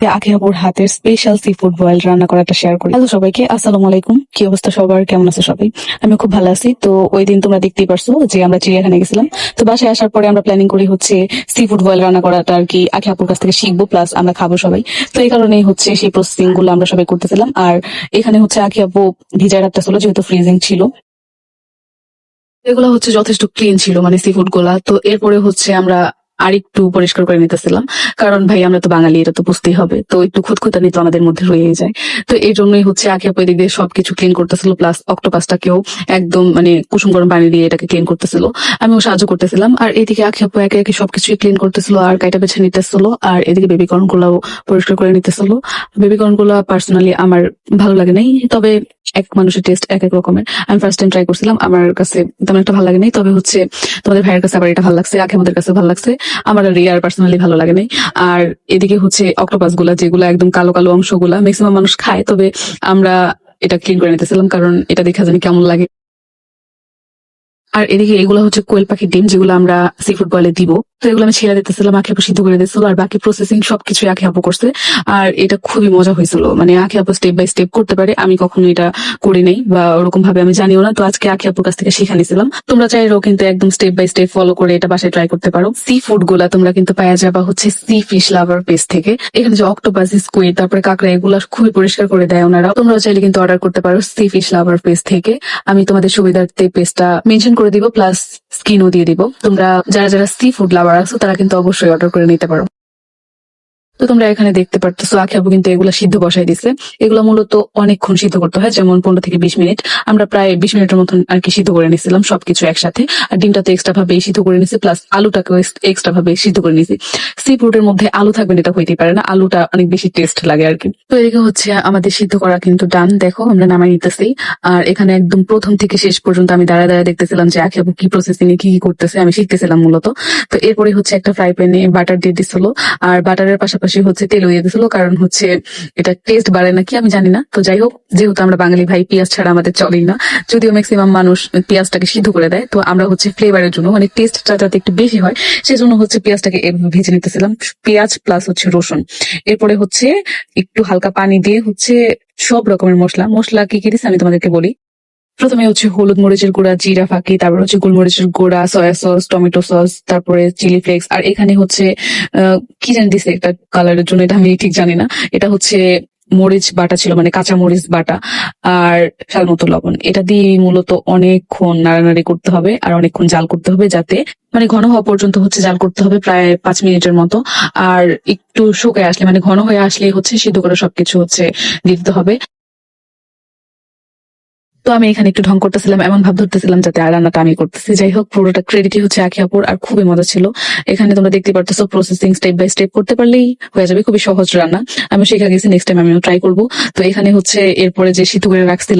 আখিয়াপুর হাতের special sea food boil রান্না করাটা শেয়ার করি। হ্যালো সবাইকে, আসসালামু আলাইকুম। কি অবস্থা সবার? কেমন আছে সবাই? আমি খুব ভালো আছি। তো ওই দিন তোমরা দেখতেই পারছ যে আমরা চিড়িয়াখানে গেছিলাম। তো বাসায় আসার পরে আমরা প্ল্যানিং করি হচ্ছে সি ফুড বয়েল রান্না করাটা আর কি। আখিয়াপুর কাছ থেকে শিখব প্লাস আমরা খাব সবাই। তো এই কারণেই হচ্ছে সেই প্রসেসিংগুলো আমরা সবাই করতেছিলাম আর এখানে হচ্ছে আখিয়াপু ভিজায় রাখতেছিল যেহেতু ফ্রিজিং ছিল। এগুলো হচ্ছে যথেষ্ট ক্লিন ছিল মানে সি ফুডগুলা। তো এরপরে হচ্ছে আমরা আরেকটু পরিষ্কার করে নিতেছিলাম। কারণ ভাই, আমরা তো বাঙালি, এটা তো বুঝতেই হবে। তো একটু খুঁতখুতানি তো আমাদের মধ্যে রয়েই যায়। তো এই জন্যই হচ্ছে আগে আপু এদিক দিয়ে সবকিছু ক্লিন করতেছিল প্লাস অক্টোপাসটাকেও একদম মানে কুসুম গরম পানি দিয়ে এটাকে ক্লিন করতেছিল। আমিও সাহায্য করতেছিলাম। আর এদিকে আখি আপু একে একে সবকিছুই ক্লিন করতেছিল, আর কাইটা বেছে নিতেছিল, আর এদিকে বেবিকর্ন গুলাও পরিষ্কার করে নিতেছিল। বেবিকর্নগুলা পার্সোনালি আমার ভালো লাগে নাই, তবে এক মানুষের টেস্ট এক এক রকমের। আমি ফার্স্ট টাইম ট্রাই করছিলাম, আমার কাছে তেমন একটা ভালো লাগে নাই, তবে হচ্ছে তোমাদের ভাইয়ের কাছে আবার এটা ভালো লাগছে, আখে আমাদের কাছে ভালো লাগছে। আমার আর রিয়ার পার্সোনালি ভালো লাগে নাই। আর এদিকে হচ্ছে অক্টোপাসগুলা, যেগুলো একদম কালো কালো অংশগুলা ম্যাক্সিমাম মানুষ খায়, তবে আমরা এটা ক্লিন করে নিতেছিলাম, কারণ এটা দেখা জানি কেমন লাগে। আর এদিকে এগুলো হচ্ছে কোয়েল পাখির ডিম, যেগুলো আমরা সি ফুড বলে দিব। তো এগুলো আমি ছেড়ে দিতেছিলাম আখি আপু সিদ্ধ করে দিচ্ছিল আর বাকি প্রসেসিং সবকিছু আখি আপু করছে। আর এটা খুবই মজা হয়েছিল। মানে আখি আপু স্টেপ বাই স্টেপ করতে পারে, আমি কখনো এটা করি নাই বা ওরকম ভাবে আমি জানিও না। তো আজকে আখি আপুর কাছ থেকে শিখা নিছিলাম। তোমরা চাইলেও কিন্তু একদম স্টেপ বাই স্টেপ ফলো করে এটা বাসায় ট্রাই করতে পারো। সি ফুডগুলা তোমরা কিন্তু পাওয়া যাবা হচ্ছে সি ফিশ লাভার পেজ থেকে। এখানে যে অক্টোপাস স্কুইড তারপরে কাঁকড়া এগুলা খুবই পরিষ্কার করে দেয় ওনারা তোমরা চাইলে কিন্তু অর্ডার করতে পারো সি ফিশ লাভার পেজ থেকে। আমি তোমাদের সুবিধার্থে পেজটা মেনশন করে দিব প্লাস স্ক্রিনও দিয়ে দিব। তোমরা যারা যারা সি ফুড লাভার আছো, তারা কিন্তু অবশ্যই অর্ডার করে নিতে পারো। তো তোমরা এখানে দেখতে পারতেছো, আখি কিন্তু এগুলা সিদ্ধ বসাই দিছে। এগুলো মূলত অনেকক্ষণ সিদ্ধ করতে হয়, যেমন পনেরো থেকে বিশ মিনিট। আমরা প্রায় বিশ মিনিটের মতন আর কি সিদ্ধ করে নিছিলাম সবকিছু একসাথে। আর ডিমটা তো এক্সট্রা ভাবে সিদ্ধ করে নিছি প্লাস আলুটাকেও এক্সট্রা ভাবে সিদ্ধ করে নিছি সি ফুডের মধ্যে আলু থাকবে এটা হইতেই পারে না, আলুটা অনেক বেশি টেস্ট লাগে আর কি। তো এদিকে হচ্ছে আমাদের সিদ্ধ করা কিন্তু ডান দেখো, আমরা নামাই নিতেছি। আর এখানে একদম প্রথম থেকে শেষ পর্যন্ত আমি দাঁড়ায় দাঁড়ায় দেখতেছিলাম যে আখি কি প্রসেসিং এ কি কি করতেছে, আমি শিখতেছিলাম মূলত। তো এরপরে হচ্ছে একটা ফ্রাই প্যানে বাটার দিয়ে দিছিল। আর বাটারের পাশাপাশি হচ্ছে তেল দিয়ে দিছিল কারণ হচ্ছে এটা টেস্ট বাড়ে নাকি আমি জানি না। তো যাই হোক, যেহেতু আমরা বাঙালি ভাই, পেঁয়াজ ছাড়া আমাদের চলেই না। যদিও ম্যাক্সিমাম মানুষ পেঁয়াজটাকে সিদ্ধ করে দেয়, তো আমরা হচ্ছে ফ্লেভারের জন্য মানে টেস্টটা যাতে একটু বেশি হয়, সেজন্য হচ্ছে পেঁয়াজটাকে ভেজে নিতেছিলাম। পেঁয়াজ প্লাস হচ্ছে রসুন। এরপরে হচ্ছে একটু হালকা পানি দিয়ে হচ্ছে সব রকমের মশলা। মশলা কি কি দিচ্ছে আমি তোমাদেরকে বলি। প্রথমে হচ্ছে হলুদ মরিচের গুঁড়া, জিরা ফাঁকি, তারপর হচ্ছে গোলমরিচের গুঁড়া, সয়া সস, টমেটো সস, তারপরে চিলি ফ্লেক্স, আর এখানে হচ্ছে কি জানি দিছে একটা কালারের জন্য, এটা আমি ঠিক জানি না। এটা হচ্ছে মরিচ বাটা ছিল মানে কাঁচা মরিচ বাটা আর স্বাদ মতো লবণ। এটা দিয়ে মূলত অনেকক্ষণ নাড়ানাড়ি করতে হবে আর অনেকক্ষণ জাল করতে হবে যাতে মানে ঘন হওয়া পর্যন্ত হচ্ছে জাল করতে হবে প্রায় পাঁচ মিনিটের মতো। আর একটু শুকায় আসলে মানে ঘন হয়ে আসলে হচ্ছে সিদ্ধ করে সবকিছু হচ্ছে দিতে হবে। তো আমি এখানে একটু ঢং করতেছিলাম, এমন ভাব ধরতেছিলাম যাতে আর রান্নাটা আমি করতেছি। যাই হোক পুরোটা ক্রেডিটই হচ্ছে আখি আপুর, আর খুবই মজা ছিল। এখানে তোমরা দেখতে পারতেছো প্রসেসিং স্টেপ বাই স্টেপ করতে পারলেই হয়ে যাবে, খুবই সহজ রান্না। আমি শিখে গেছি নেক্সট টাইম আমিও ট্রাই করব। তো এখানে হচ্ছে এরপরে যে সিতুগুড়ে রাখছিলাম